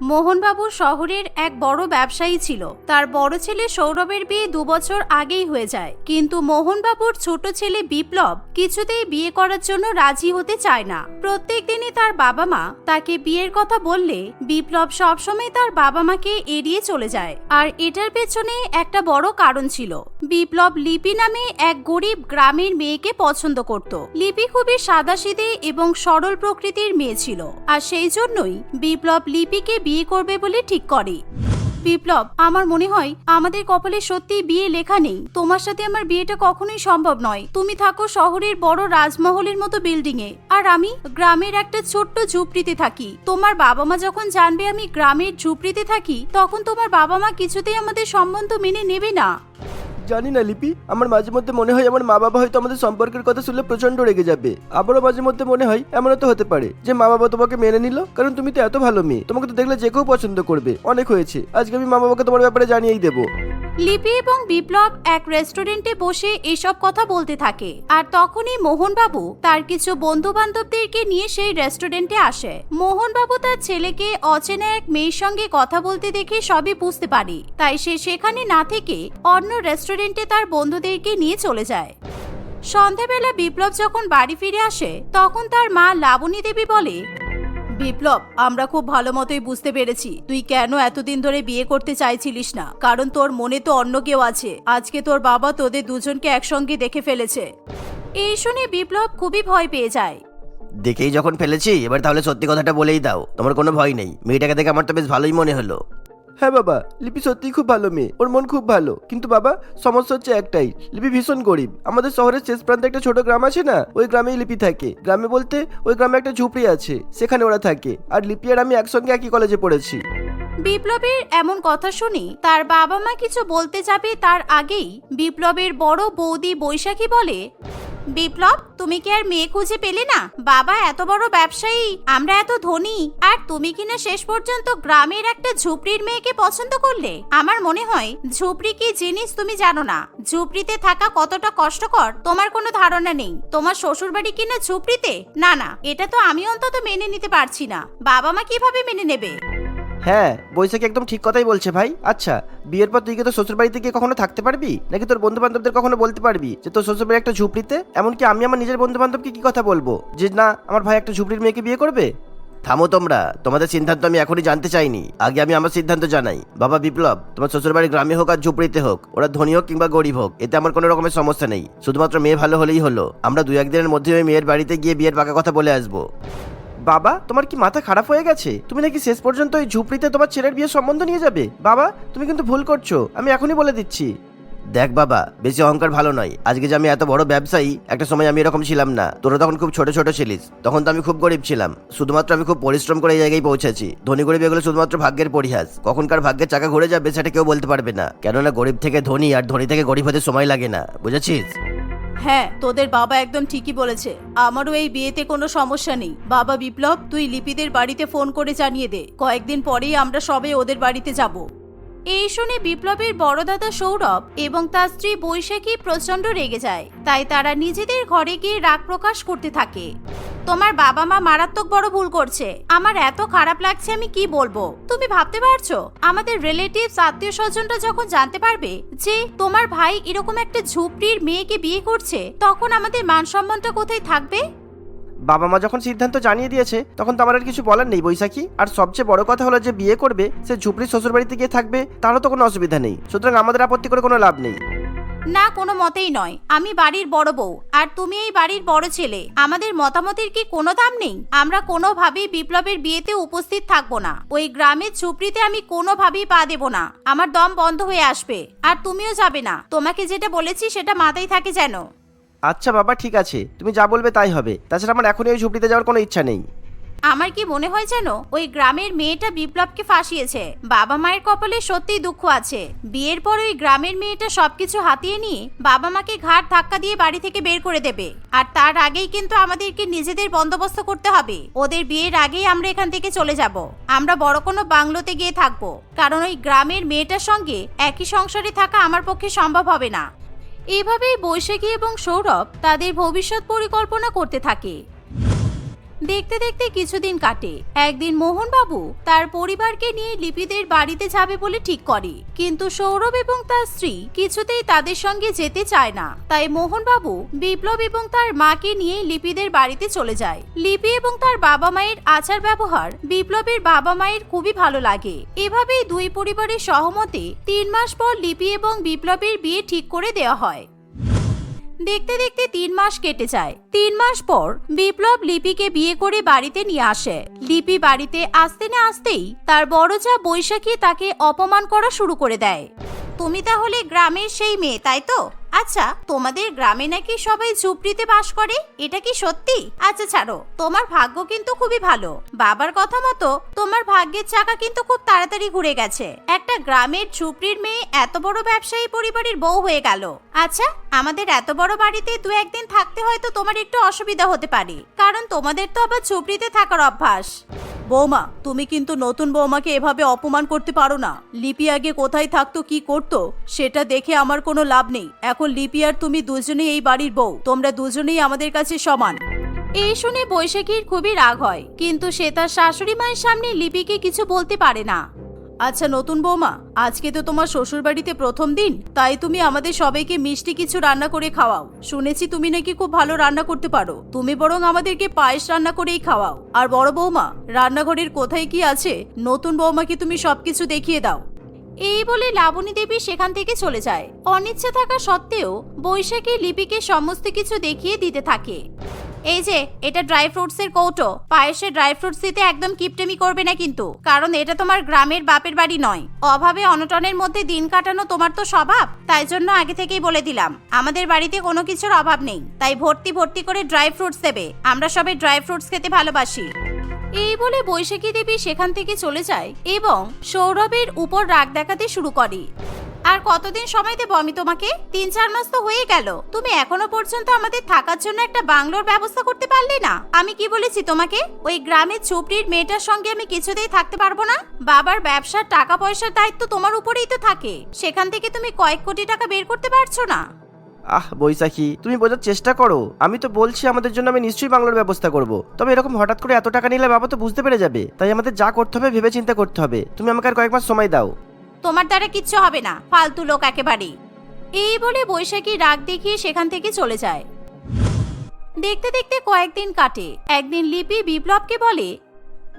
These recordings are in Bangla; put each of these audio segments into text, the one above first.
মোহনবাবু শহরের এক বড় ব্যবসায়ী ছিল। তার বড় ছেলে সৌরভের বিয়ে দু বছর আগেই হয়ে যায়। কিন্তু মোহনবাবুর ছোট ছেলে বিপ্লব কিছুতেই বিয়ে করার জন্য রাজি হতে চায় না। প্রত্যেক দিনই তার বাবা মা তাকে বিয়ের কথা বললে বিপ্লব সবসময় তার বাবা মাকে এড়িয়ে চলে যায়। আর এটার পেছনে একটা বড় কারণ ছিল। বিপ্লব লিপি নামে এক গরিব গ্রামের মেয়েকে পছন্দ করত। লিপি খুবই সাদাসিধে এবং সরল প্রকৃতির মেয়ে ছিল। আর সেই জন্যই বিপ্লব লিপিকে বিয়ে করবে বলে ঠিক করে। বিপ্লব, আমার মনে হয় আমাদের কপালে সত্যি বিয়ে লেখা নেই। তোমার সাথে আমার বিয়েটা কখনোই সম্ভব নয়। তুমি থাকো শহরের বড় রাজমহলের মতো বিল্ডিং এ আর আমি গ্রামের একটা ছোট্ট ঝুপড়িতে থাকি। তোমার বাবা মা যখন জানবে আমি গ্রামের ঝুপড়িতে থাকি, তখন তোমার বাবা মা কিছুতেই আমাদের সম্বন্ধ মেনে নেবে না। জানি না, লিপি। আমার মাঝে মধ্যে মনে হয় আমার মা বাবা হয়তো আমাদের সম্পর্কের কথা শুনলে প্রচণ্ড রেগে যাবে। আবারও মাঝে মধ্যে মনে হয় এমনও তো হতে পারে যে মা বাবা তোমাকে মেনে নিল, কারণ তুমি তো এত ভালো মেয়ে। তোমাকে তো দেখলে যে কেউ পছন্দ করবে। অনেক হয়েছে। আজকে আমি মা বাবাকে তোমার ব্যাপারে জানিয়েই দেবো। লিপি এবং বিপ্লব এক রেস্টুরেন্টে বসে এসব কথা বলতে থাকে। আর তখনই মোহনবাবু তার কিছু বন্ধু বান্ধবদেরকে নিয়ে সেই রেস্টুরেন্টে আসে। মোহনবাবু তার ছেলেকে অচেনা এক মেয়ের সঙ্গে কথা বলতে দেখে সবই বুঝতে পারে। তাই সে সেখানে না থেকে অন্য রেস্টুরেন্টে তার বন্ধুদেরকে নিয়ে চলে যায়। সন্ধেবেলা বিপ্লব যখন বাড়ি ফিরে আসে, তখন তার মা লাবণী দেবী বলে, বিপ্লব, আমরা খুব ভালো মতোই বুঝতে পেরেছি। তুই কেন এতদিন ধরে বিয়ে করতে চাইছিলিস না? কারণ তোর মনে তো অন্য কেউ আছে। আজকে তোর বাবা তোদের দুজনকে একসঙ্গে দেখে ফেলেছে। এই শুনে বিপ্লব খুবই ভয় পেয়ে যায়। দেখেই যখন ফেলেছি, এবার তাহলে সত্যি কথাটা বলেই দাও। তোমার কোনো ভয় নেই। মেয়েটাকে দেখে আমার তো বেশ ভালোই মনে হলো। হ্যাঁ বাবা, লিপি সত্যিই খুব ভালো মেয়ে। ওর মন খুব ভালো। কিন্তু বাবা, সমস্যা হচ্ছে একটাই। লিপি ভীষণ গরিব। আমাদের শহরের শেষ প্রান্তে একটা ছোট গ্রাম আছে না? ওই গ্রামেই লিপি থাকে। গ্রামে বলতে, ওই গ্রামে একটা ঝুপড়ি আছে। সেখানে ওরা থাকে। আর লিপি আর আমি একসঙ্গে একই কলেজে পড়েছি। বিপ্লবের এমন কথা শুনে তার বাবা মা কিছু বলতে যাবে তার আগেই বিপ্লবের বড় বৌদি বৈশাখী বলে বিপ্লব, তুমি কি আর মেয়ে খুঁজে পেলে না? বাবা, এত বড় ব্যবসায়ী, আমরা এত ধনী। আর তুমি কিনা শেষ পর্যন্ত গ্রামের একটা ঝুপড়ির মেয়েকে পছন্দ করলে? আমার মনে হয়, ঝুপড়ি কি জিনিস তুমি জানো না। ঝুপড়িতে থাকা কতটা কষ্টকর, তোমার কোনো ধারণা নেই। তোমার শ্বশুর বাড়ি কিনা ঝুপড়িতে? না না, এটা তো আমি অন্তত মেনে নিতে পারছি না। বাবা মা কীভাবে মেনে নেবে? হ্যাঁ বৈশাখী একদম ঠিক কথাই বলছে ভাই। আচ্ছা বিয়ের পর তুই কি তোর শ্বশুর বাড়িতে গিয়ে কখনো থাকতে পারবি? নাকি তোর বন্ধু বান্ধবদের কখনো বলতে পারবি যে তোর শ্বশুর বাড়ি একটা ঝুপড়িতে? এমনকি আমি আমার নিজের বন্ধু বান্ধবকে কি কথা বলব? যে না, আমার ভাই একটা ঝুপড়ির মেয়েকে বিয়ে করবে? থামো তোমরা, তোমাদের সিদ্ধান্ত আমি এখনই জানতে চাইনি। আগে আমি আমার সিদ্ধান্ত জানাই। বাবা বিপ্লব, তোমার শ্বশুরবাড়ি গ্রামে হোক আর ঝুপড়িতে হোক, ওরা ধনী হোক কিংবা গরিব হোক, এতে আমার কোনো রকমের সমস্যা নেই। শুধুমাত্র মেয়ে ভালো হলেই হলো। আমরা দু একদিনের মধ্যে ওই মেয়ের বাড়িতে গিয়ে বিয়ের পাকা কথা বলে আসব। বাবা, তোমার কি মাথা খারাপ হয়ে গেছে? তুমি নাকি শেষ পর্যন্ত ওই ঝুপড়িতে তোমার ছেলের বিয়ের সম্বন্ধ নিয়ে যাবে? বাবা, তুমি কিন্তু ভুল করছ, আমি এখনই বলে দিচ্ছি। দেখ বাবা, বেশি অহংকার ভালো নয়। আজকে যে আমি এত বড় ব্যবসায়ী, একটা সময় আমি এরকম ছিলাম না। তোরা তখন খুব ছোট ছোট ছিলিস, তখন তো আমি খুব গরিব ছিলাম। শুধুমাত্র আমি খুব পরিশ্রম করে এই জায়গায় পৌঁছেছি। ধনী গরিব এগুলো শুধুমাত্র ভাগ্যের পরিহাস। কখনকার ভাগ্যের চাকা ঘুরে যাবে, সেটা কেউ বলতে পারবে না। কেননা গরিব থেকে ধনী আর ধনী থেকে গরিব হতে সময় লাগে না। বুঝেছিস? হ্যাঁ তোদের বাবা একদম ঠিকই বলেছে। আমারও এই বিয়েতে কোনো সমস্যা নেই। বাবা বিপ্লব, তুই লিপিদের বাড়িতে ফোন করে জানিয়ে দে। কয়েকদিন পরেই আমরা সবে ওদের বাড়িতে যাব। এই শুনে বিপ্লবের বড়দাদা সৌরভ এবং তার স্ত্রী বৈশাখী প্রচণ্ড রেগে যায়। তাই তারা নিজেদের ঘরে গিয়ে রাগ প্রকাশ করতে থাকে। তোমার বাবা মা মারাত্মক বড় ভুল করছে। আমার এত খারাপ লাগছে আমি কি বলব? তুমি ভাবতে পারছ? আমাদের রিলেটিভস আত্মীয় স্বজনরা যখন জানতে পারবে যে তোমার ভাই এরকম একটা ঝুপড়ির মেয়েকে বিয়ে করছে, তখন আমাদের মান সম্মানটা কোথায় থাকবে? বাবা মা যখন সিদ্ধান্ত জানিয়ে দিয়েছে, তখন তো আমার আর কিছু বলার নেই বৈশাখী। আর সবচেয়ে বড় কথা হলো যে বিয়ে করবে, সে ঝুপড়ির শ্বশুর বাড়িতে গিয়ে থাকবে, তারও তো কোনো অসুবিধা নেই। সুতরাং আমাদের আপত্তি করে কোনো লাভ নেই। না, কোনো মতেই নয়। আমি বাড়ির বড় বউ, আর তুমি এই বাড়ির বড় ছেলে। আমাদের মতামতের কি কোনো দাম নেই? আমরা কোনোভাবেই বিপ্লবের বিয়েতে উপস্থিত থাকব না। ওই গ্রামের ঝুপড়িতে আমি কোনোভাবেই পা দেব না। আমার দম বন্ধ হয়ে আসবে। আর তুমিও যাবে না। তোমাকে যেটা বলেছি সেটা মাথায় থাকে যেন। আচ্ছা বাবা, ঠিক আছে। তুমি যা বলবে তাই হবে। তাছাড়া আমার এখনই ওই ঝুপড়িতে যাওয়ার কোনো ইচ্ছা নেই। আমার কি মনে হয় যেন, ওই গ্রামের মেয়েটা বিপ্লবকে ফাঁসিয়েছে। বাবা মায়ের কপালে সত্যিই দুঃখ আছে। বিয়ের পর ওই গ্রামের মেয়েটা সবকিছু হাতিয়ে নিয়ে বাবা মাকে ঘাট ধাক্কা দিয়ে বাড়ি থেকে বের করে দেবে। আর তার আগেই কিন্তু আমাদেরকে নিজেদের বন্দোবস্ত করতে হবে। ওদের বিয়ের আগেই আমরা এখান থেকে চলে যাব। আমরা বড় কোনো বাংলোতে গিয়ে থাকব। কারণ ওই গ্রামের মেয়েটার সঙ্গে একই সংসারে থাকা আমার পক্ষে সম্ভব হবে না। এভাবেই বৈশাখী এবং সৌরভ তাদের ভবিষ্যৎ পরিকল্পনা করতে থাকে। দেখতে দেখতে কিছুদিন কাটে। একদিন মোহনবাবু তার পরিবারকে নিয়ে লিপিদের বাড়িতে যাবে বলে ঠিক করে। কিন্তু সৌরভ এবং তার স্ত্রী কিছুতেই তাদের সঙ্গে যেতে চায় না। তাই মোহনবাবু বিপ্লব এবং তার মাকে নিয়ে লিপিদের বাড়িতে চলে যায়। লিপি এবং তার বাবা মায়ের আচার ব্যবহার বিপ্লবের বাবা মায়ের খুবই ভালো লাগে। এভাবেই দুই পরিবারের সহমতে তিন মাস পর লিপি এবং বিপ্লবের বিয়ে ঠিক করে দেওয়া হয়। দেখতে দেখতে তিন মাস কেটে যায়। তিন মাস পর বিপ্লব লিপিকে বিয়ে করে বাড়িতে নিয়ে আসে। লিপি বাড়িতে আসতে না আসতেই তার বড় যা বৈশাখী তাকে অপমান করা শুরু করে দেয়। তুমি তাহলে গ্রামের সেই মেয়ে, তাই তো? আচ্ছা তোমাদের গ্রামে নাকি সবাই ঝুপড়িতে বাস করে? এটা কি সত্যি? আচ্ছা ছাড়ো। তোমার ভাগ্য কিন্তু খুবই ভালো। বাবার কথা মতো, তোমার ভাগ্যের চাকা কিন্তু খুব তাড়াতাড়ি ঘুরে গেছে। একটা গ্রামের ঝুপড়ির মেয়ে এত বড় ব্যবসায়ী পরিবারের বউ হয়ে গেল। আচ্ছা আমাদের এত বড় বাড়িতে দু একদিন থাকতে হয়তো তোমার একটু অসুবিধা হতে পারে। কারণ তোমাদের তো আবার ঝুপড়িতে থাকার অভ্যাস। বৌমা, তুমি কিন্তু নতুন বৌমাকে এভাবে অপমান করতে পারো না। লিপি আগে কোথায় থাকতো, কি করতো, সেটা দেখে আমার কোনো লাভ নেই। এখন লিপি আর তুমি দুজনেই এই বাড়ির বউ। তোমরা দুজনেই আমাদের কাছে সমান। এই শুনে বৈশাখীর খুবই রাগ হয়, কিন্তু সে তার শাশুড়ি মায়ের সামনে লিপিকে কিছু বলতে পারে না। আচ্ছা নতুন বৌমা, আজকে তো তোমার শ্বশুর বাড়িতে প্রথম দিন, তাই তুমি আমাদের সবাইকে মিষ্টি কিছু রান্না করে খাওয়াও। শুনেছি তুমি নাকি খুব ভালো রান্না করতে পারো। তুমি বরং আমাদেরকে পায়েস রান্না করেই খাওয়াও। আর বড় বৌমা, রান্নাঘরের কোথায় কি আছে? নতুন বৌমাকে তুমি সবকিছু দেখিয়ে দাও। এই বলে লাবণী দেবী সেখান থেকে চলে যায়। অনিচ্ছা থাকা সত্ত্বেও বৈশাখী লিপিকে সমস্ত কিছু দেখিয়ে দিতে থাকে। এই যে, এটা ড্রাই ফ্রুটস এর কৌটো। পায়েসে ড্রাই ফ্রুটস দিতে একদম কিপটেমি করবে না কিন্তু। কারণ এটা তোমার গ্রামের বাপের বাড়ি নয়। অভাবে অনটনের মধ্যে দিন কাটানো তোমার তো স্বভাব। তাই জন্য আগে থেকেই বলে দিলাম, আমাদের বাড়িতে কোনো কিছুর অভাব নেই। তাই ভর্তি ভর্তি করে ড্রাই ফ্রুটস দেবে। আমরা সবাই ড্রাই ফ্রুটস খেতে ভালোবাসি। এই বলে বৈশাখী দেবী সেখান থেকে চলে যায় এবং সৌরভের উপর রাগ দেখাতে শুরু করে। আর কতদিন সময় দেবো আমি তোমাকে? তিন, চার মাস তো হয়ে গেল। তুমি এখনও পর্যন্ত আমাদের থাকার জন্য একটা বাংলোর ব্যবস্থা করতে পারলে না? আমি কি বলেছি তোমাকে? ওই গ্রামের চুপড়ির মেয়েটার সঙ্গে আমি কিছুতেই থাকতে পারব না? বাবার ব্যবসার টাকা পয়সার দায়িত্ব তোমার উপরেই তো থাকে। সেখান থেকে তুমি কয়েক কোটি টাকা বের করতে পারছ না। আহ, বৈশাখী, তুমি বোঝার চেষ্টা করো। আমি তো বলছি আমাদের জন্য আমি নিশ্চয়ই বাংলার ব্যবস্থা করব। তবে এরকম হঠাৎ করে এত টাকা নিলে বাবা তো বুঝতে পেরে যাবে। তাই আমাদের যা করতে হবে ভেবে চিন্তা করতে হবে। তুমি আমাকে আর কয়েক মাস সময় দাও। তোমার দ্বারা কিচ্ছু হবে না, ফালতু লোক একেবারে এই বলে বৈশাখী রাগ দেখিয়ে সেখান থেকে চলে যায়। দেখতে দেখতে কয়েকদিন কাটে। একদিন লিপি বিপ্লবকে বলে,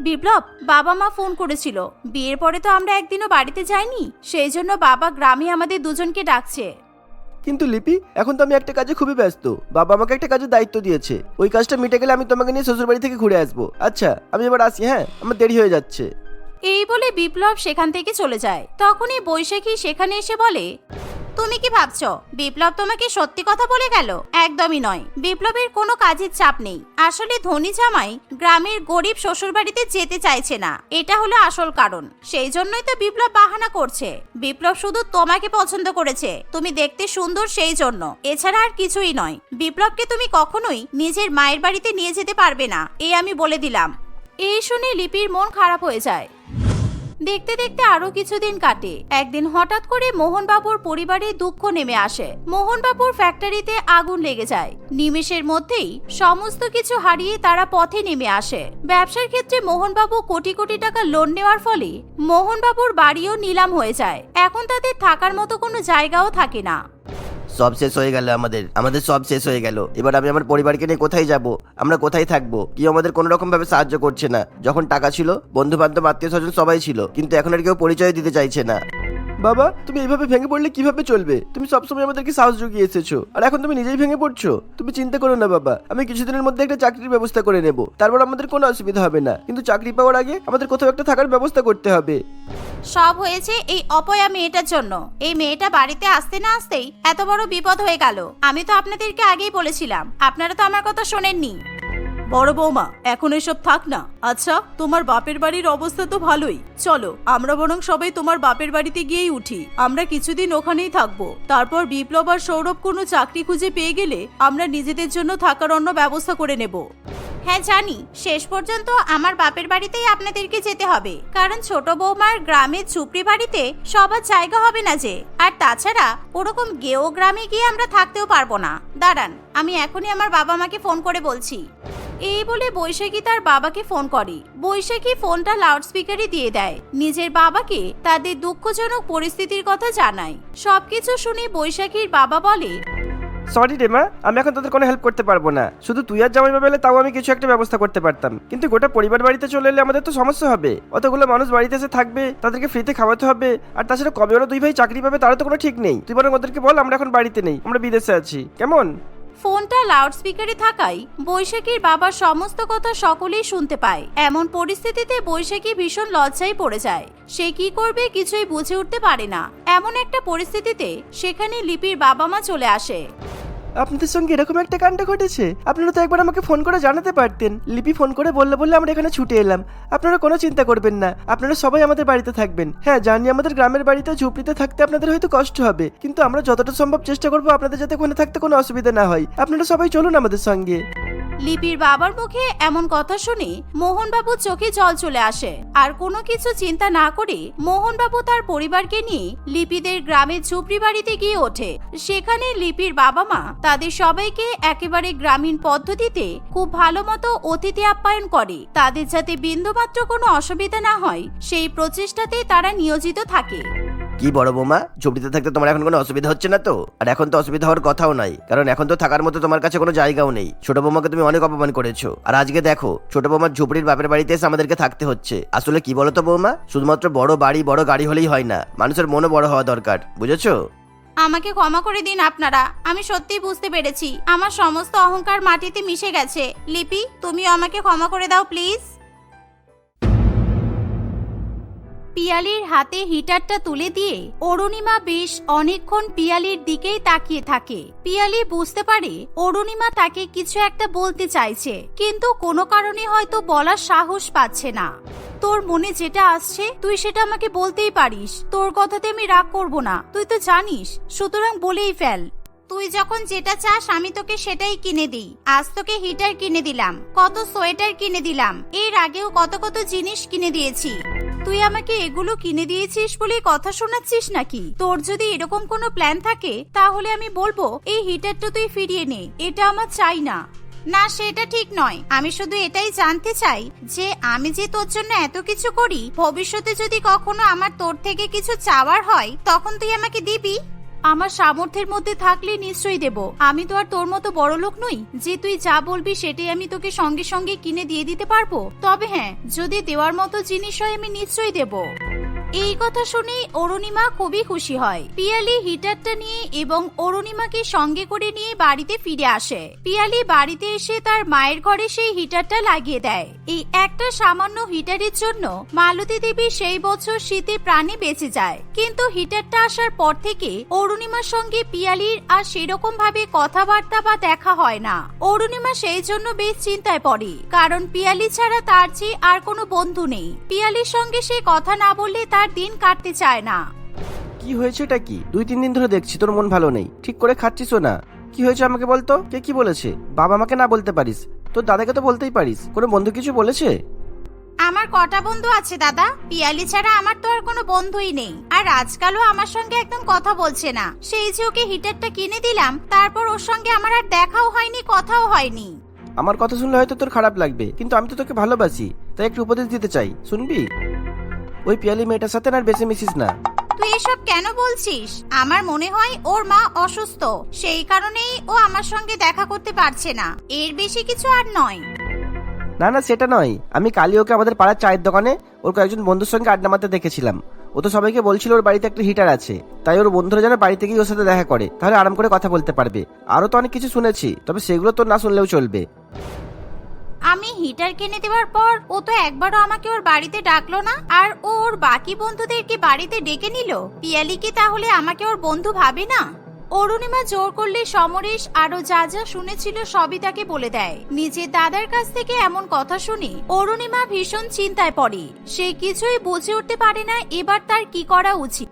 বিপ্লব, বাবা মা ফোন করেছিল। বিয়ের পরে তো আমরা একদিনও বাড়িতে যাইনি। সেই জন্য বাবা গ্রামে আমাদের দুজনকে ডাকছে। কিন্তু লিপি, এখন তো আমি একটা কাজে খুবই ব্যস্ত। বাবা আমাকে একটা কাজের দায়িত্ব দিয়েছে। ওই কাজটা মিটে গেলে আমি তোমাকে নিয়ে শ্বশুর বাড়ি থেকে ঘুরে আসব। আচ্ছা আমি এবার আসি হ্যাঁ? আমার দেরি হয়ে যাচ্ছে। এই বলে বিপ্লব সেখান থেকে চলে যায়। তখনই বৈশাখী সেখানে এসে বলে, তুমি কি ভাবছ? বিপ্লব তোমাকে সত্যি কথা বলে গেল? একদমই নয়। বিপ্লবের কোনো কাজের চাপ নেই। আসলে ধনী জামাই গ্রামের গরিব শ্বশুরবাড়িতে যেতে চাইছে না। এটা হলো আসল কারণ। সেই জন্যই তো বিপ্লব বাহানা করছে। বিপ্লব শুধু তোমাকে পছন্দ করেছে। তুমি দেখতে সুন্দর সেই জন্য। এছাড়া আর কিছুই নয়। বিপ্লবকে তুমি কখনোই নিজের মায়ের বাড়িতে নিয়ে যেতে পারবে না। এই আমি বলে দিলাম। এই শুনে লিপির মন খারাপ হয়ে যায়। দেখতে দেখতে আরও কিছুদিন কাটে। একদিন হঠাৎ করে মোহনবাবুর পরিবারে দুঃখ নেমে আসে। মোহনবাবুর ফ্যাক্টরিতে আগুন লেগে যায়। নিমেষের মধ্যেই সমস্ত কিছু হারিয়ে তারা পথে নেমে আসে। ব্যবসার ক্ষেত্রে মোহনবাবু কোটি কোটি টাকা লোন নেওয়ার ফলে মোহনবাবুর বাড়িও নিলাম হয়ে যায়। এখন তাদের থাকার মতো কোনো জায়গাও থাকে না। সব শেষ হয়ে গেল আমাদের। আমাদের সব শেষ হয়ে গেল। এবার আমি আমার পরিবারকে নিয়ে কোথায় যাব? আমরা কোথায় থাকব? কেউ আমাদের কোনো রকম ভাবে সাহায্য করছে না। যখন টাকা ছিল বন্ধু বান্ধব আত্মীয় স্বজন সবাই ছিল, কিন্তু এখন আর কেউ পরিচয় দিতে চাইছে না। বাবা, তুমি এইভাবে ভেঙে পড়লে কীভাবে চলবে? তুমি সবসময় আমাদেরকে সাহস জুগিয়ে এসেছ। আর এখন তুমি নিজেই ভেঙে পড়ছো। তুমি চিন্তা করো না বাবা, আমি কিছুদিনের মধ্যে একটা চাকরির ব্যবস্থা করে নেব। তারপর আমাদের কোনো অসুবিধা হবে না। কিন্তু চাকরি পাওয়ার আগে আমাদের কোথাও একটা থাকার ব্যবস্থা করতে হবে। সব হয়েছে এই অপয়া মেয়েটার জন্য। এই মেয়েটা বাড়িতে আসতে না আসতেই এত বড় বিপদ হয়ে গেল। আমি তো আপনাদেরকে আগেই বলেছিলাম। আপনারা তো আমার কথা শোনেননি। বড় বৌমা, এখন এসব থাক না। আচ্ছা তোমার বাপের বাড়ির অবস্থা তো ভালোই। চলো, আমরা বরং সবাই তোমার বাপের বাড়িতে গিয়েই উঠি। আমরা কিছুদিন ওখানেই থাকব। তারপর বিপ্লব আর সৌরভ কোনো চাকরি খুঁজে পেয়ে গেলে আমরা নিজেদের জন্য থাকার অন্য ব্যবস্থা করে নেব। হ্যাঁ জানি। শেষ পর্যন্ত আমার বাপের বাড়িতেই আপনাদেরকে যেতে হবে। কারণ ছোট বৌমার গ্রামের চুপড়ি বাড়িতে সবার জায়গা হবে না যে। আর তাছাড়া, ওরকম গেও গ্রামে গিয়ে আমরা থাকতেও পারব না। দাঁড়ান, আমি এখনই আমার বাবা মাকে ফোন করে বলছি। এই বলে বৈশাখী তার বাবাকে ফোন করে। বৈশাখী ফোনটা লাউডস্পিকারে দিয়ে দেয়। নিজের বাবাকে তাদের দুঃখজনক পরিস্থিতির কথা জানায়। সবকিছু শুনে বৈশাখীর বাবা বলে সরি রে মা, আমি এখন তোদের কোনো হেল্প করতে পারব না। শুধু তুই আর জামাই বাবা এলে তাও আমি কিছু একটা ব্যবস্থা করতে পারতাম। কিন্তু গোটা পরিবার বাড়িতে চলে এলে আমাদের তো সমস্যা হবে। অতগুলো মানুষ বাড়িতে এসে থাকবে, তাদেরকে ফ্রিতে খাওয়াতে হবে। আর তাছাড়া কবে ওরা দুই ভাই চাকরি পাবে তারও তো কোনো ঠিক নেই। তুই বরং ওদেরকে বল, আমরা এখন বাড়িতে নেই, আমরা বিদেশে আছি। কেমন? ফোনটা লাউডস্পিকারে থাকায় বৈশাখীর বাবার সমস্ত কথা সকলেই শুনতে পায়। এমন পরিস্থিতিতে বৈশাখী ভীষণ লজ্জায় পড়ে যায়। সে কি করবে কিছুই বুঝে উঠতে পারে না। এমন একটা পরিস্থিতিতে সেখানে লিপির বাবা মা চলে আসে। আপনাদের সঙ্গে এরকম একটা কাণ্ড ঘটেছে। আপনারা তো একবার আমাকে ফোন করে জানাতে পারতেন। লিপি ফোন করে বললে বললে আমরা এখানে ছুটে এলাম। আপনারা কোনো চিন্তা করবেন না। আপনারা সবাই আমাদের বাড়িতে থাকবেন। হ্যাঁ জানি আমাদের গ্রামের বাড়িতে ঝুপড়িতে থাকতে আপনাদের হয়তো কষ্ট হবে। কিন্তু আমরা যতটা সম্ভব চেষ্টা করব আপনাদের যাতে ওখানে থাকতে কোনো অসুবিধা না হয়। আপনারা সবাই চলুন আমাদের সঙ্গে। লিপির বাবার মুখে এমন কথা শুনে মোহনবাবু চোখে জল চলে আসে। আর কোনো কিছু চিন্তা না করে মোহনবাবু তার পরিবারকে নিয়ে লিপিদের গ্রামের ঝুপড়ি বাড়িতে গিয়ে ওঠে। সেখানে লিপির বাবা মা তাদের সবাইকে একেবারে গ্রামীণ পদ্ধতিতে খুব ভালো মতো অতিথি আপ্যায়ন করে। তাদের যাতে বিন্দুমাত্র কোনো অসুবিধা না হয়, সেই প্রচেষ্টাতে তারা নিয়োজিত থাকে। কি বড় বৌমা, ঝুপড়িতে থাকতে তোমার এখন কোনো অসুবিধা হচ্ছে না তো? আর এখন তো অসুবিধা হওয়ার কথাও নাই, কারণ এখন তো থাকার মতো তোমার কাছে কোনো জায়গাও নেই। ছোট বৌমাকে তুমি অনেক অপমান করেছ। আর আজকে দেখো, ছোট বৌমার ঝুপড়ির বাপের বাড়িতে এসে আমাদেরকে থাকতে হচ্ছে। আসলে কি বলতো বৌমা? শুধুমাত্র বড় বাড়ি, বড় গাড়ি হলেই হয় না। মানুষের মনও বড় হওয়া দরকার, বুঝেছ? আমাকে ক্ষমা করে দিন আপনারা। আমি সত্যিই বুঝতে পেরেছি। আমার সমস্ত অহংকার মাটিতে মিশে গেছে। লিপি, তুমিও আমাকে ক্ষমা করে দাও, প্লিজ। পিয়ালির হাতে হিটারটা তুলে দিয়ে অরুণিমা বেশ অনেকক্ষণ পিয়ালির দিকেই তাকিয়ে থাকে। পিয়ালি বুঝতে পারে অরুণিমা তাকে কিছু একটা বলতে চাইছে, কিন্তু কোনো কারণে হয়তো বলার সাহস পাচ্ছে না। তোর মনে যেটা আসছে, তুই সেটা আমাকে বলতেই পারিস। তোর কথাতে আমি রাগ করব না। তুই তো জানিস, সুতরাং বলেই ফেল। তুই যখন যেটা চাস, আমি তোকে সেটাই কিনে দিই। আজ তোকে হিটার কিনে দিলাম, কত সোয়েটার কিনে দিলাম, এর আগেও কত কত জিনিস কিনে দিয়েছি। তুই আমাকে এগুলো কিনে দিয়েছিস বলে কথা শোনাচ্ছিস নাকি? তোর যদি এরকম কোনো প্ল্যান থাকে, তাহলে আমি বলব, এই হিটারটা তুই ফিরিয়ে নে, এটা আমার চাই না। না, সেটা ঠিক নয়। আমি শুধু এটাই জানতে চাই যে আমি যে তোর জন্য এত কিছু করি, ভবিষ্যতে যদি কখনো আমার তোর থেকে কিছু চাওয়ার হয়, তখন তুই আমাকে দিবি? আমার সামর্থ্যের মধ্যে থাকলে নিশ্চয়ই দেব। আমি তো আর তোর মতো বড় লোক নই যে তুই যা বলবি সেটাই আমি তোকে সঙ্গে সঙ্গে কিনে দিয়ে দিতে পারব। তবে হ্যাঁ যদি দেওয়ার মতো জিনিস হয় আমি নিশ্চয়ই দেব। এই কথা শুনে অরুণিমা খুবই খুশি হয়। পিয়ালি হিটারটা নিয়ে এবং অরুণিমাকে সঙ্গে করে নিয়ে বাড়িতে ফিরে আসে। পিয়ালি বাড়িতে এসে তার মায়ের ঘরে সেই হিটারটা লাগিয়ে দেয়। এই একটা সামান্য হিটারের জন্য মালতী দেবী সেই বছর শীতে প্রাণে বেঁচে যায়। কিন্তু হিটারটা আসার পর থেকে অরুণিমার সঙ্গে পিয়ালির আর সেরকম ভাবে কথাবার্তা বা দেখা হয় না। অরুণিমা সেই জন্য বেশ চিন্তায় পড়ে, কারণ পিয়ালি ছাড়া তার যে আর কোনো বন্ধু নেই। পিয়ালির সঙ্গে সে কথা না বললে তার দিন কাটতে চায় না। কি হয়েছে এটা কি? দুই তিন দিন ধরে দেখছি তোর মন ভালো নেই। ঠিক করে খাচ্ছিসও না। কি হয়েছে আমাকে বলতো? কে কি বলেছে? বাবা আমাকে না বলতে পারিস। তোর দাদাকে তো বলতেই পারিস। কোনো বন্ধু কিছু বলেছে? আমার কটা বন্ধু আছে দাদা? পিয়ালি ছাড়া আমার তো আর কোনো বন্ধুই নেই। আর আজকালও আমার সঙ্গে একদম কথা বলছে না। সেই যে ওকে হিটারটা কিনে দিলাম তারপর ওর সঙ্গে আমার আর দেখাও হয়নি কথাও হয়নি। আমার কথা শুনলে হয়তো তোর খারাপ লাগবে কিন্তু আমি তো তোকে ভালোবাসি তাই একটু উপদেশ দিতে চাই। শুনবি? ওই পিয়ালি মেয়েটার সাথে আর বেশি মিশিস না। তুই এসব কেন বলছিস? আমার মনে হয় ওর মা অসুস্থ। সেই কারণেই ও আমার সঙ্গে দেখা করতে পারছে না। এর বেশি কিছু আর নয়। না না সেটা নয়। আমি কালি ওকে আমাদের পাড়ার চায়ের দোকানে ওর কয়েকজন বন্ধুর সঙ্গে আড্ডা মারতে দেখেছিলাম। ও তো সবাইকে বলছিল ওর বাড়িতে একটা হিটার আছে। তাই ওর বন্ধুরা যেন বাড়িতে গিয়ে ওর সাথে দেখা করে। তাহলে আরাম করে কথা বলতে পারবে। আরও তো অনেক কিছু শুনেছি তবে সেগুলো তো না শুনলেও চলবে। আমি হিটার কিনে দেওয়ার পর, ও তো একবারও আমাকে ওর বাড়িতে ডাকলো না, আর ও ওর বাকি বন্ধুদেরকে বাড়িতে ডেকে নিল। পিয়ালি কি তাহলে আমাকে ওর বন্ধু ভাবে না? অরুণিমা জোর করলে সমরেশ আরও যা যা শুনেছিল সবই তাকে বলে দেয়। নিজের দাদার কাছ থেকে এমন কথা শুনে অরুণিমা ভীষণ চিন্তায় পড়ে। সে কিছুই বুঝে উঠতে পারে না, এবার তার কি করা উচিত?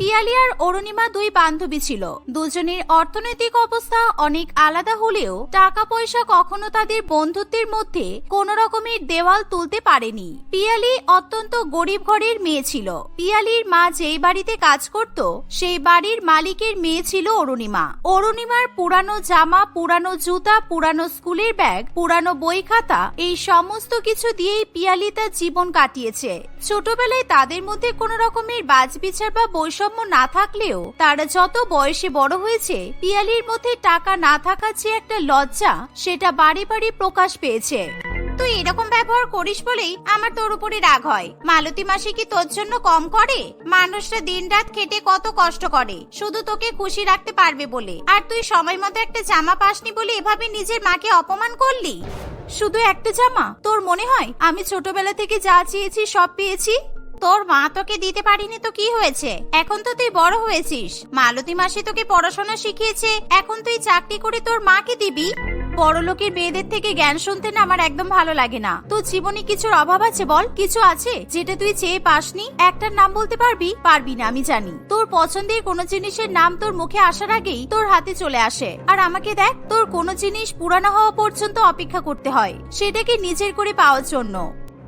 পিয়ালি আর অরুণিমা দুই বান্ধবী ছিল। দুজনের অর্থনৈতিক অবস্থা অনেক আলাদা হলেও টাকা পয়সা কখনো তাদের বন্ধুত্বের মধ্যে কোন রকমের দেওয়াল তুলতে পারেনি। পিয়ালি অত্যন্ত গরিব ঘরের মেয়ে ছিল। পিয়ালির মা যেই বাড়িতে কাজ করত, সেই বাড়ির মালিকের মেয়ে ছিল অরুণিমা। অরুণিমার পুরানো জামা, পুরানো জুতা, পুরানো স্কুলের ব্যাগ, পুরানো বই খাতা, এই সমস্ত কিছু দিয়েই পিয়ালি তার জীবন কাটিয়েছে। ছোটবেলায় তাদের মধ্যে কোনো রকমের বাজবিচার বা বৈষম্য না থাকলেও তারা যত বয়সে বড় হয়েছে, পিয়ালির মধ্যে টাকা না থাকার যে একটা লজ্জা, সেটা বাড়ি বাড়ি প্রকাশ পেয়েছে। তুই এরকম ব্যবহার করিস বলেই আমার তোর উপরে রাগ হয়। মালতী মাসি কি তোর জন্য কম করে? মানুষটা দিনরাত খেটে কত কষ্ট করে। শুধু তোকে খুশি রাখতে পারবে বলে। আর তুই সময় মতো একটা জামা পাসনি বলে এভাবে নিজের মাকে অপমান করলি? শুধু একটা জামা? তোর মনে হয় আমি ছোটবেলা থেকে যা চেয়েছি সব পেয়েছি? তোর মা তোকে দিতে পারিনি তো কি হয়েছে? এখন তো তুই বড় হয়েছিস। মালতী মাসি তোকে পড়াশোনা শিখিয়েছে, এখন তুই চাকরি করে তোর মাকে দিবি? বড়লোকের মেয়েদের থেকে জ্ঞান শুনতে না আমার একদম ভালো লাগে না। তোর জীবনে কিছুর অভাব আছে বল? কিছু আছে যেটা তুই চেয়ে পাসনি? একটার নাম বলতে পারবি? পারবি না, আমি জানি। তোর পছন্দের কোনো জিনিসের নাম তোর মুখে আসার আগেই তোর হাতে চলে আসে। আর আমাকে দেখ, তোর কোনো জিনিস পুরানো হওয়া পর্যন্ত অপেক্ষা করতে হয়। সেটাকে নিজের করে পাওয়ার জন্য।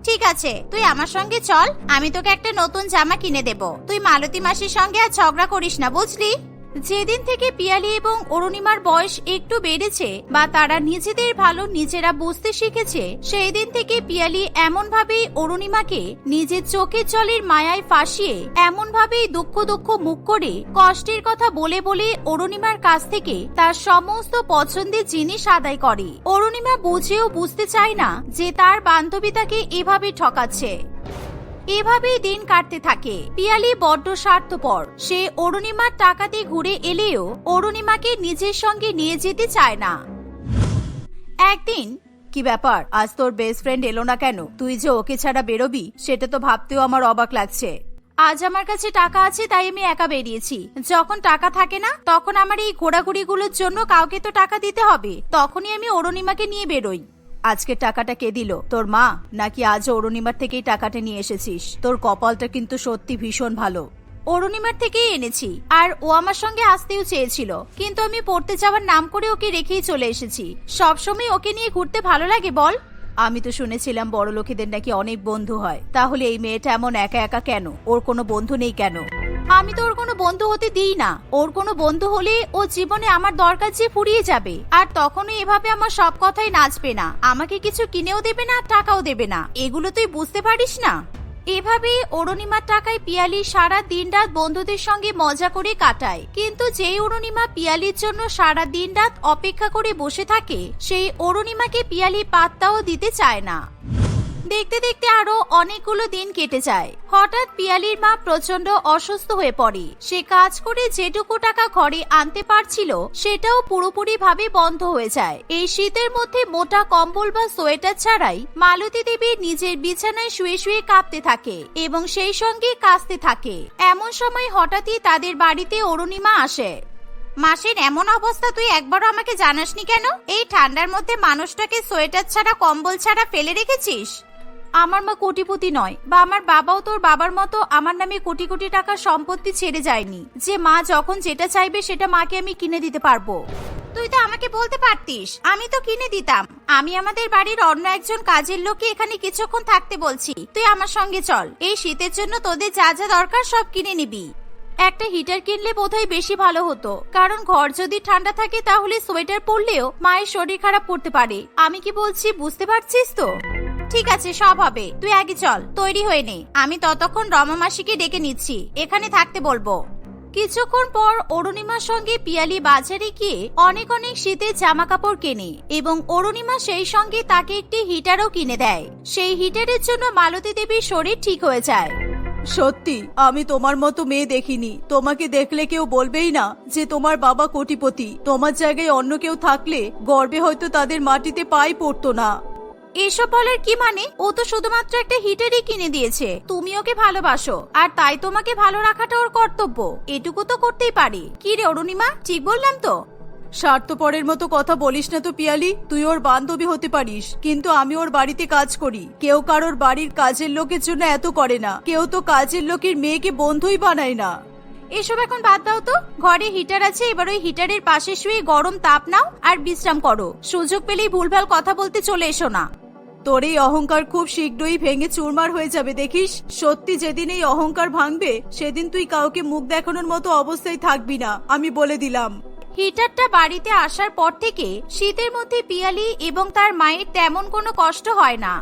ঠিক আছে, তুই আমার সঙ্গে চল, আমি তোকে একটা নতুন জামা কিনে দেব। তুই মালতী মাসির সঙ্গে আর ঝগড়া করিস না, বুঝলি? যেদিন থেকে পিয়ালি এবং অরুণিমার বয়স একটু বেড়েছে বা তারা নিজেদের ভালো নিজেরা বুঝতে শিখেছে সেই দিন থেকে পিয়ালি এমন ভাবেই অরুণিমাকে নিজের চোখের জলের মায়ায় ফাঁসিয়ে এমন ভাবেই দুঃখ দুঃখ মুখ করে কষ্টের কথা বলে বলে অরুণিমার কাছ থেকে তার সমস্ত পছন্দের জিনিস আদায় করে। অরুণিমা বুঝেও বুঝতে চায় না যে তার বান্ধবী তাকে এভাবে ঠকাচ্ছে। এভাবেই দিন কাটতে থাকে। পিয়ালি বড্ড স্বার্থপর। সে অরুণিমার টাকাতে ঘুরে এলেও অরুণিমাকে নিজের সঙ্গে নিয়ে যেতে চায় না। একদিন, কি ব্যাপার? আজ তোর বেস্ট ফ্রেন্ড এলো না কেন? তুই যে ওকে ছাড়া বেরোবি, সেটা তো ভাবতেও আমার অবাক লাগছে। আজ আমার কাছে টাকা আছে, তাই আমি একা বেরিয়েছি। যখন টাকা থাকে না, তখন আমার এই ঘোরাঘুরিগুলোর জন্য কাউকে তো টাকা দিতে হবে। তখনই আমি অরুণিমাকে নিয়ে বেরোই। আজকে টাকাটা কে দিল? তোর মা? নাকি আজ অরুণিমার থেকেই টাকাটা নিয়ে এসেছিস? তোর কপালটা কিন্তু সত্যি ভীষণ ভালো। অরুণিমার থেকেই এনেছি, আর ও আমার সঙ্গে আসতেও চেয়েছিল। কিন্তু আমি পড়তে যাওয়ার নাম করে ওকে রেখেই চলে এসেছি। সবসময় ওকে নিয়ে ঘুরতে ভালো লাগে, বল। আমি তো শুনেছিলাম বড় লোকেদের নাকি অনেক বন্ধু হয়। তাহলে এই মেয়েটা এমন একা একা কেন? ওর কোনো বন্ধু নেই কেন? আমি তো ওর কোনো বন্ধু হতে দিই না। ওর কোনো বন্ধু হলে ও জীবনে আমার দরকার যে ফুরিয়ে যাবে। আর তখনই এভাবে আমার সব কথাই নাচবে না। আমাকে কিছু কিনেও দেবে না টাকাও দেবে না। এগুলো তুই বুঝতে পারিস না? এভাবে অরুণিমার টাকায় পিয়ালি সারা দিন রাত বন্ধুদের সঙ্গে মজা করে কাটায়। কিন্তু যেই অরুণিমা পিয়ালির জন্য সারা দিন রাত অপেক্ষা করে বসে থাকে, সেই অরুণিমাকে পিয়ালি পাত্তাও দিতে চায় না। দেখতে দেখতে আরও অনেকগুলো দিন কেটে যায়। হঠাৎ পিয়ালির মা প্রচণ্ড অসুস্থ হয়ে পড়ে। সে কাজ করে যেটুকু টাকা ঘরে আনতে পারছিল, সেটাও পুরোপুরি ভাবে বন্ধ হয়ে যায়। এই শীতের মধ্যে মোটা কম্বল বা সোয়েটার ছাড়াই মালতী দেবী নিজের বিছানায় শুয়ে শুয়ে কাঁপতে থাকে এবং সেই সঙ্গে কাঁচতে থাকে। এমন সময় হঠাৎই তাদের বাড়িতে অরুণিমা আসে। মাসের এমন অবস্থা তুই একবারও আমাকে জানাসনি কেন? এই ঠান্ডার মধ্যে মানুষটাকে সোয়েটার ছাড়া, কম্বল ছাড়া ফেলে রেখেছিস? আমার মা কোটিপতি নয় বা আমার বাবাও তোর বাবার মতো আমার নামে কোটি কোটি টাকার সম্পত্তি ছেড়ে যায়নি। যে মা যখন যেটা চাইবে সেটা মাকে আমি কিনে দিতে পারব। তুই তো আমাকে বলতে পারতিস। আমি তো কিনে দিতাম। আমি আমাদের বাড়ির অন্য একজন কাজের লোককে এখানে কিছুক্ষণ থাকতে বলছি। তুই আমার সঙ্গে চল। এই শীতের জন্য তোদের যা যা দরকার সব কিনে নিবি। একটা হিটার কিনলে বোধহয় বেশি ভালো হতো। কারণ ঘর যদি ঠান্ডা থাকে তাহলে সোয়েটার পরলেও মায়ের শরীর খারাপ করতে পারে। আমি কি বলছি, বুঝতে পারছিস তো? ঠিক আছে, সব হবে। তুই আগে চল, তৈরি হয়ে নে। আমি ততক্ষণ রমা মাসিকে ডেকে নিচ্ছি। এখানে থাকতে বলব। কিছুক্ষণ পর অরুণিমার সঙ্গে পিয়ালি বাজারে গিয়ে অনেক অনেক শীতের জামা কাপড় কেনে এবং অরুণিমা সেই সঙ্গে তাকে একটি হিটারও কিনে দেয়। সেই হিটারের জন্য মালতী দেবীর শরীর ঠিক হয়ে যায়। সত্যি, আমি তোমার মতো মেয়ে দেখিনি। তোমাকে দেখলে কেউ বলবেই না যে তোমার বাবা কোটিপতি। তোমার জায়গায় অন্য কেউ থাকলে গর্বে হয়তো তাদের মাটিতে পাই পড়তো না। এসব বলার কি মানে? ও তো শুধুমাত্র একটা হিটারই কিনে দিয়েছে। তুমি ওকে ভালোবাসো আর তাই তোমাকে ভালো রাখাটা ওর কর্তব্য। এটুকু তো করতেই পারে। কি রে অরুণিমা ঠিক বললাম তো? স্বার্থপরের মতো কথা বলিস না তো পিয়ালি তুই ওর বান্ধবী হতে পারিস। কিন্তু আমি ওর বাড়িতে কাজ করি। কেউ কারোর বাড়ির কাজের লোকের জন্য এত করে না। কেউ তো কাজের লোকের মেয়েকে বন্ধুই বানায় না। এসব এখন বাদ দাও তো। ঘরে হিটার আছে এবার ওই হিটারের পাশে শুয়ে গরম তাপ নাও আর বিশ্রাম করো। সুযোগ পেলেই ভুলভাল কথা বলতে চলে এসো না। তোর এই অহংকার খুব শীঘ্রই ভেঙে চুরমার হয়ে যাবে, দেখিস? সত্যি যেদিন এই অহংকার ভাঙবে, সেদিন তুই কাউকে মুখ দেখানোর মতো অবস্থায় থাকবি না, আমি বলে দিলাম। হিটারটা বাড়িতে আসার পর থেকে শীতের মধ্যে পিয়ালি এবং তার মায়ের তেমন কোনো কষ্ট হয় না।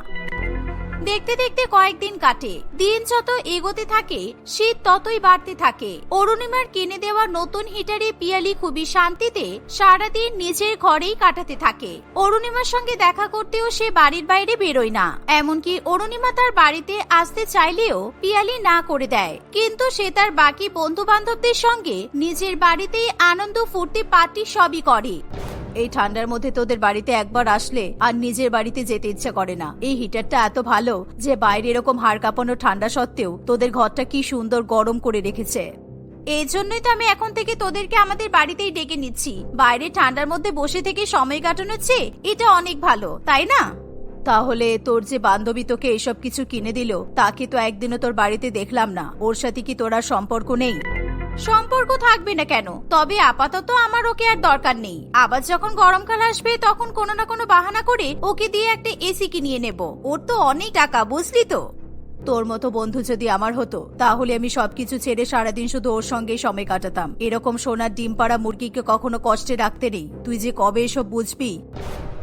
দেখতে দেখতে কয়েকদিন কাটে। দিন যত এগোতে থাকে, শীত ততই বাড়তে থাকে। অরুণিমার কিনে দেওয়া নতুন হিটারে পিয়ালি খুবই শান্তিতে সারাদিন নিজের ঘরেই কাটাতে থাকে। অরুণিমার সঙ্গে দেখা করতেও সে বাড়ির বাইরে বেরোয় না। এমনকি অরুণিমা তার বাড়িতে আসতে চাইলেও পিয়ালি না করে দেয়। কিন্তু সে তার বাকি বন্ধু বান্ধবদের সঙ্গে নিজের বাড়িতেই আনন্দ ফুর্তি পার্টি সবই করে। এই ঠান্ডার মধ্যে তোদের বাড়িতে একবার আসলে আর নিজের বাড়িতে যেতে ইচ্ছা করে না। এই হিটারটা এত ভালো যে বাইরে এরকম হাড় কাঁপানো ঠান্ডা সত্ত্বেও তোদের ঘরটা কি সুন্দর গরম করে রেখেছে। এই জন্যই তো আমি এখন থেকে তোদেরকে আমাদের বাড়িতেই ডেকে নিচ্ছি। বাইরে ঠান্ডার মধ্যে বসে থেকে সময় কাটানোর চেয়ে এটা অনেক ভালো, তাই না? তাহলে তোর যে বান্ধবী তোকে এসব কিছু কিনে দিল, তাকে তো একদিনও তোর বাড়িতে দেখলাম না। ওর সাথে কি তোর আর সম্পর্ক নেই? সম্পর্ক থাকবে না কেন? তবে আপাতত আমার ওকে আর দরকার নেই। আবার যখন গরমকাল আসবে, তখন কোনো না কোনো বাহানা করে ওকে দিয়ে একটা এসি কিনিয়ে নেব। ওর তো অনেক টাকা, বুঝলি তো? তোর মতো বন্ধু যদি আমার হতো, তাহলে আমি সবকিছু ছেড়ে সারাদিন শুধু ওর সঙ্গে সময় কাটাতাম। এরকম সোনার ডিম পাড়া মুরগিকে কখনো কষ্টে রাখতে নেই। তুই যে কবে এসব বুঝবি?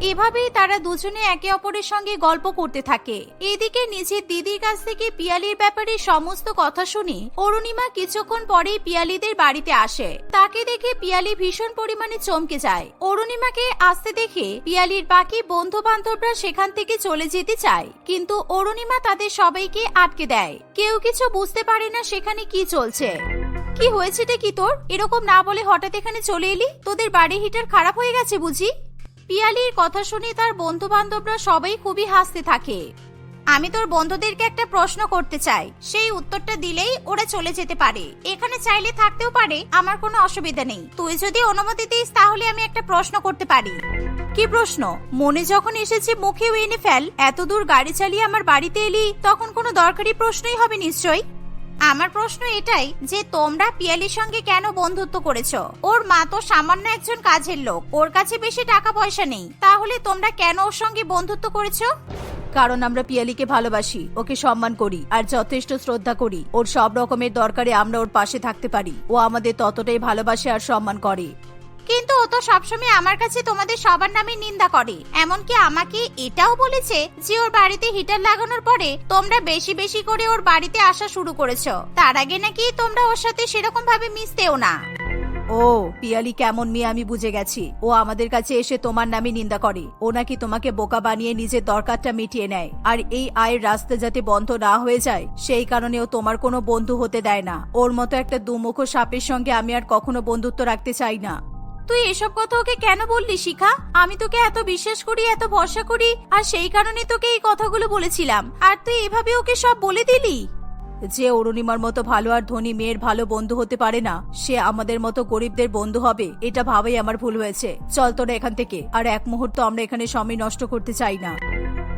এভাবেই তারা দুজনে একে অপরের সঙ্গে গল্প করতে থাকে। এদিকে নিজের দিদির কাছ থেকে পিয়ালির ব্যাপারে সমস্ত কথা শুনে অরুণিমা কিছুক্ষণ পরেই পিয়ালিদের বাড়িতে আসে। তাকে দেখে পিয়ালি ভীষণ পরিমাণে চমকে যায়। অরুণিমাকে আসতে দেখে পিয়ালির বাকি বন্ধু বান্ধবরা সেখান থেকে চলে যেতে চায়। কিন্তু অরুণিমা তাদের সবাইকে আটকে দেয়। কেউ কিছু বুঝতে পারে না সেখানে কি চলছে। কি হয়েছেটা কি তোর? এরকম না বলে হঠাৎ এখানে চলে এলি? তোদের বাড়ি হিটার খারাপ হয়ে গেছে বুঝি? পিয়ালির কথা শুনে তার বন্ধু বান্ধবরা সবাই খুবই হাসতে থাকে। আমি তোর বন্ধুদেরকে একটা প্রশ্ন করতে চাই। সেই উত্তরটা দিলেই ওরা চলে যেতে পারে। এখানে চাইলে থাকতেও পারে, আমার কোনো অসুবিধা নেই। তুই যদি অনুমতি দিস, তাহলে আমি একটা প্রশ্ন করতে পারি। কি প্রশ্ন? মনে যখন এসেছে মুখেও এনে ফেল এত দূর গাড়ি চালিয়ে আমার বাড়িতে এলি, তখন কোনো দরকারি প্রশ্নই হবে নিশ্চয়ই? আমার প্রশ্ন এটাই যে তোমরা পিয়ালির সঙ্গে কেন বন্ধুত্ব করেছ? ওর মা তো সামান্য একজন কাজের লোক, ওর কাছে বেশি টাকা পয়সা নেই। তাহলে তোমরা কেন ওর সঙ্গে বন্ধুত্ব করেছ? কারণ আমরা পিয়ালিকে ভালোবাসি, ওকে সম্মান করি, আর যথেষ্ট শ্রদ্ধা করি। ওর সব রকমের দরকারে আমরা ওর পাশে থাকতে পারি। ও আমাদের ততটাই ভালোবাসে আর সম্মান করে। কিন্তু ও তো সবসময় আমার কাছে তোমাদের সবার নামে নিন্দা করে। এমনকি আমাকে এটাও বলেছে যে ওর বাড়িতে হিটার লাগানোর পরে তোমরা বেশি বেশি করে ওর বাড়িতে আসা শুরু করেছ। তার আগে নাকি তোমরা ওর সাথে সেরকম ভাবে মিশতেও না। ও, পিয়ালি কেমন মেয়ে আমি বুঝে গেছি। ও আমাদের কাছে এসে তোমার নামে নিন্দা করে। ও নাকি তোমাকে বোকা বানিয়ে নিজের দরকারটা মিটিয়ে নেয়। আর এই আয়ের রাস্তা যাতে বন্ধ না হয়ে যায়, সেই কারণে ও তোমার কোনো বন্ধু হতে দেয় না। ওর মতো একটা দুমুখ সাপের সঙ্গে আমি আর কখনো বন্ধুত্ব রাখতে চাই না। তুই এসব কথা ওকে কেন বললি, শিখা? আমি তোকে এত বিশ্বাস করি, এত ভরসা করি, আর সেই কারণে তোকে এই কথাগুলো বলেছিলাম। আর তুই এভাবে ওকে সব বলে দিলি? যে অরুণিমার মতো ভালো আর ধনী মেয়ের ভালো বন্ধু হতে পারে না, সে আমাদের মতো গরিবদের বন্ধু হবে, এটা ভাবেই আমার ভুল হয়েছে। চল তোরা এখান থেকে, আর এক মুহূর্ত আমরা এখানে সময় নষ্ট করতে চাই না।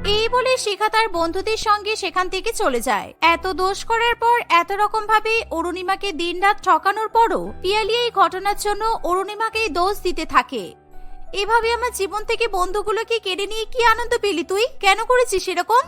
এই বলে শিখা তার বন্ধুদের সঙ্গে সেখান থেকে চলে যায়। এত দোষ করার পর এত রকম ভাবে অরুণিমাকে দিনরাত ঠকানোর পরও পিয়ালি এই ঘটনার জন্য অরুণিমাকেই দোষ দিতে থাকে। এভাবে আমার জীবন থেকে বন্ধুগুলোকে কেড়ে নিয়ে কি আনন্দ পেলি তুই? কেন করেছিস এরকম?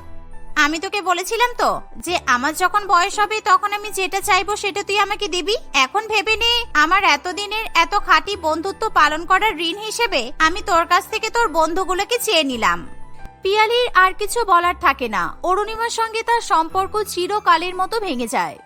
আমি তোকে বলেছিলাম তো যে আমার যখন বয়স হবে তখন আমি যেটা চাইব সেটা তুই আমাকে দিবি। এখন ভেবে নে, আমার এতদিনের এত খাঁটি বন্ধুত্ব পালন করার ঋণ হিসেবে আমি তোর কাছ থেকে তোর বন্ধুগুলোকে চেয়ে নিলাম। পিয়ালির আর কিছু বলার থাকে না। অরুণিমার সঙ্গে তার সম্পর্ক চিরকালের মতো ভেঙে যায়।